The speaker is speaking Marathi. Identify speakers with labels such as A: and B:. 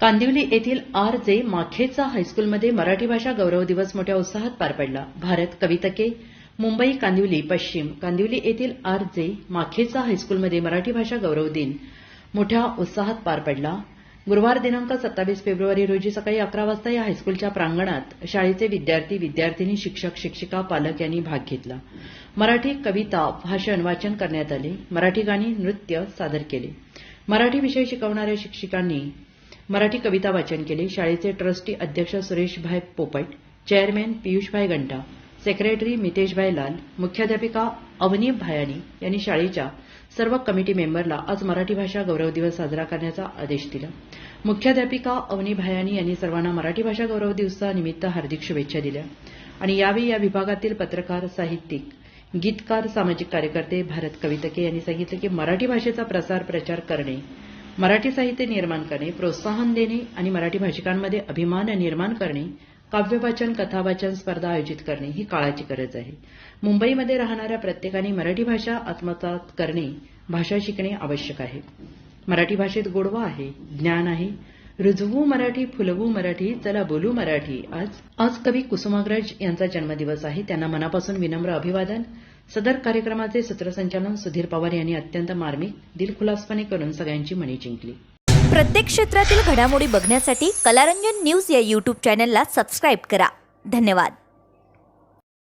A: कांदिवली येथील आर जे माखेचा हायस्कूलमध्ये मराठी भाषा गौरव दिवस मोठ्या उत्साहात पार पडला. भारत कवितके मुंबई कांदिवली पश्चिम कांदिवली येथील आर जे माखेचा हायस्कूलमध्ये मराठी भाषा गौरव दिन मोठ्या उत्साहात पार पडला. गुरुवार दिनांक सत्तावीस फेब्रुवारी रोजी सकाळी अकरा वाजता या हायस्कूलच्या प्रांगणात शाळेचे विद्यार्थी विद्यार्थिनी शिक्षक शिक्षिका पालक यांनी भाग घेतला. मराठी कविता भाषण वाचन करण्यात आले. मराठी गाणी नृत्य सादर केले. मराठी विषय शिकवणाऱ्या शिक्षिकांनी मराठी कविता वाचन केले. शाळेचे ट्रस्टी अध्यक्ष सुरेशभाई पोपट चेअरमॅन पियुषभाई गंटा सेक्रेटरी मितेशभाई लाल मुख्याध्यापिका अवनी भायानी यांनी शाळेच्या सर्व कमिटी मेंबरला आज मराठी भाषा गौरव दिवस साजरा करण्याचा आदेश दिला. मुख्याध्यापिका अवनी भायानी यांनी सर्वांना मराठी भाषा गौरव दिवसानिमित्त हार्दिक शुभेच्छा दिल्या. आणि यावेळी या विभागातील पत्रकार साहित्यिक गीतकार सामाजिक कार्यकर्ते भारत कवितके यांनी सांगितले की मराठी भाषेचा प्रसार प्रचार करणे मराठी साहित्य निर्माण करणे प्रोत्साहन देणे आणि मराठी भाषिकांमध्ये अभिमान निर्माण करणे काव्यवाचन कथावाचन स्पर्धा आयोजित करणे ही काळाची गरज आहे. मुंबईमध्ये राहणाऱ्या प्रत्येकाने मराठी भाषा आत्मसात करणे भाषा शिकणे आवश्यक आहे. मराठी भाषेत गोडवा आहे ज्ञान आहे रुजवू मराठी फुलवू मराठी चला बोलू मराठी. आज आज कवी कुसुमाग्रज यांचा जन्मदिवस आहे. त्यांना मनापासून विनम्र अभिवादन. सदर कार्यक्रमाचे सूत्रसंचालन सुधीर पवार यांनी अत्यंत मार्मिक दिलखुलासपणे करून सगळ्यांची मणी जिंकली.
B: प्रत्येक क्षेत्रातील घडामोडी बघण्यासाठी कलारंजन न्यूज या यूट्यूब चॅनलला सबस्क्राईब करा. धन्यवाद.